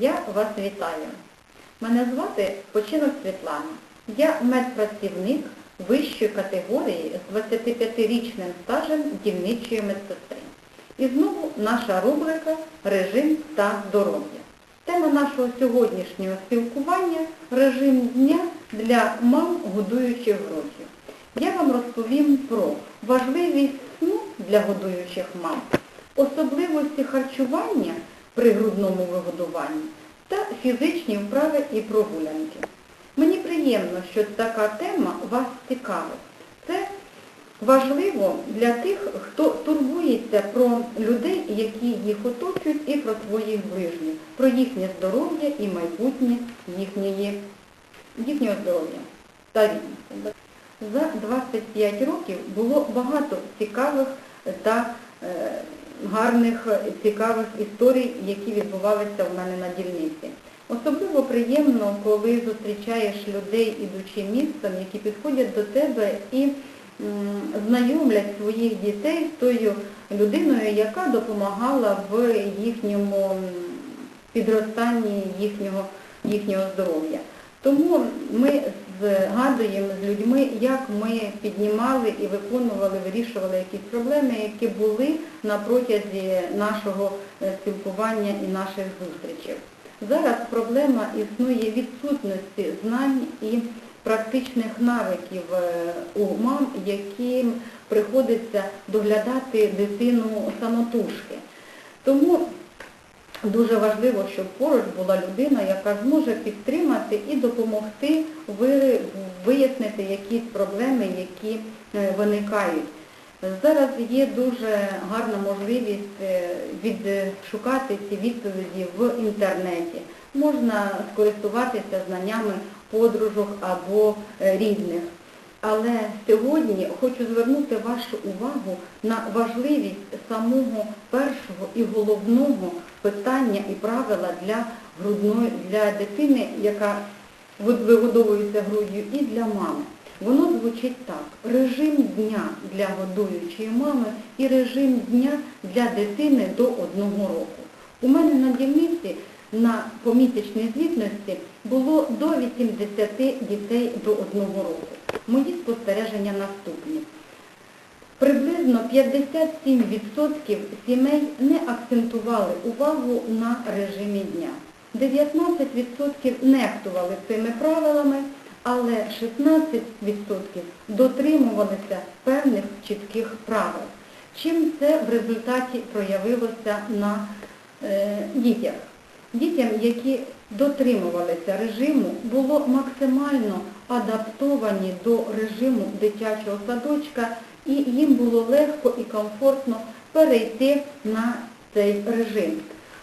Я вас вітаю. Мене звати Починок Світлана. Я медпрацівник вищої категорії з 25-річним стажем дільничої медсестри. І знову наша рубрика Режим та здоров'я. Тема нашого сьогоднішнього спілкування режим дня для мам, годуючих груддю. Я вам розповім про важливість сну для годуючих мам, особливості харчування при грудному вигодуванні та фізичні вправи і прогулянки. Мені приємно, що така тема вас цікавить. Це важливо для тих, хто турбується про людей, які їх оточують, і про своїх ближніх, про їхнє здоров'я і майбутнє їхньої, їхнього здоров'я та рівності. За 25 років було багато цікавих та е, гарних, е, цікавих історій, які відбувалися в мене на дільниці. Особливо приємно, коли зустрічаєш людей, ідучи містом, які підходять до тебе і знайомлять своїх дітей з тою людиною, яка допомагала в їхньому підростанні їхнього, їхнього здоров'я. Тому ми згадуємо з людьми, як ми піднімали і виконували, вирішували якісь проблеми, які були на протязі нашого е, спілкування і наших зустрічей. Зараз проблема існує відсутності знань і практичних навиків е, у мам, яким приходиться доглядати дитину самотужки. Тому Дуже важливо, щоб поруч була людина, яка зможе підтримати і допомогти вияснити якісь проблеми, які е, виникають. Зараз є дуже гарна можливість е, відшукати ці відповіді в інтернеті. Можна скористуватися знаннями подружок або е, рідних. Але сьогодні хочу звернути вашу увагу на важливість самого першого і головного питання і правила для грудної, для дитини, яка вигодовується груддю, і для мами. Воно звучить так. Режим дня для годуючої мами і режим дня для дитини до одного року. У мене на дільниці на помісячній звітності було до 80 дітей до одного року. Мої спостереження наступні. Приблизно 57% сімей не акцентували увагу на режимі дня. 19% нехтували цими правилами, але 16% дотримувалися певних чітких правил. Чим це в результаті проявилося на е, дітях? Дітям, які дотримувалися режиму, було максимально адаптовані до режиму дитячого садочка і їм було легко і комфортно перейти на цей режим.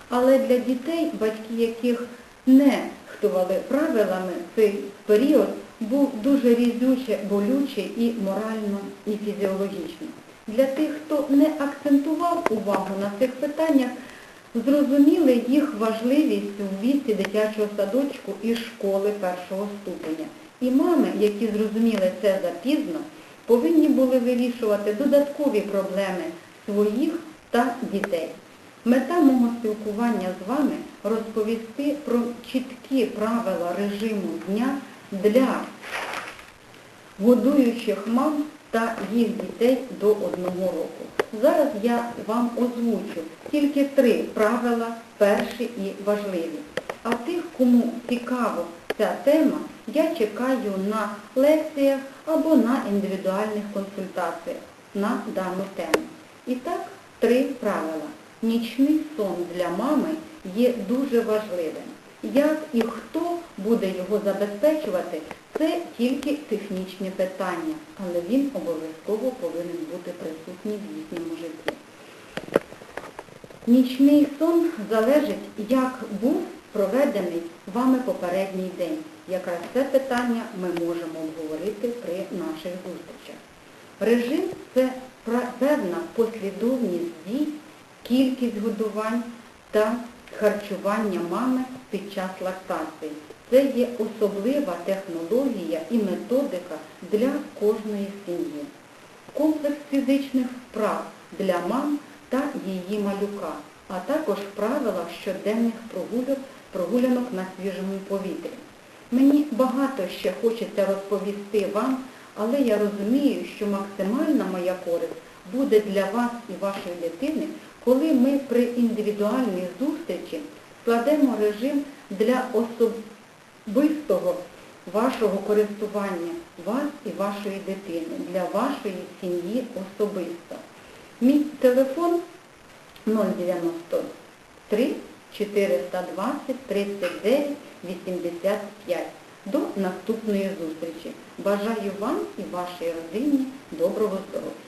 Але для дітей, батьки яких не хтували правилами, цей період був дуже різюче, болючий і морально, і фізіологічно. Для тих, хто не акцентував увагу на цих питаннях, зрозуміли їх важливість у віці дитячого садочку і школи першого ступеня. І мами, які зрозуміли це запізно, повинні були вирішувати додаткові проблеми своїх та дітей. Мета мого спілкування з вами розповісти про чіткі правила режиму дня для годуючих мам та їх дітей до одного року. Зараз я вам озвучу тільки три правила, перші і важливі. А тих, кому цікаво ця тема, я чекаю на лекціях або на індивідуальних консультаціях на дану тему. І так, три правила. Нічний сон для мами є дуже важливим. Як і хто буде його забезпечувати, це тільки технічне питання, але він обов'язково повинен бути присутній в їхньому житті. Нічний сон залежить, як був проведений вами попередній день. Якраз це питання ми можемо обговорити при наших зустрічах. Режим це певна послідовність дій, кількість годувань та харчування мами під час лактації. Це є особлива технологія і методика для кожної сім'ї. Комплекс фізичних вправ для мам та її малюка, а також правила щоденних прогулянок прогулянок на свіжому повітрі. Мені багато ще хочеться розповісти вам, але я розумію, що максимальна моя користь буде для вас і вашої дитини, коли ми при індивідуальній зустрічі складемо режим для особистого вашого користування вас і вашої дитини, для вашої сім'ї особисто. Мій телефон 093 420 39 85. До наступної зустрічі. Бажаю вам і вашій родині доброго здоров'я.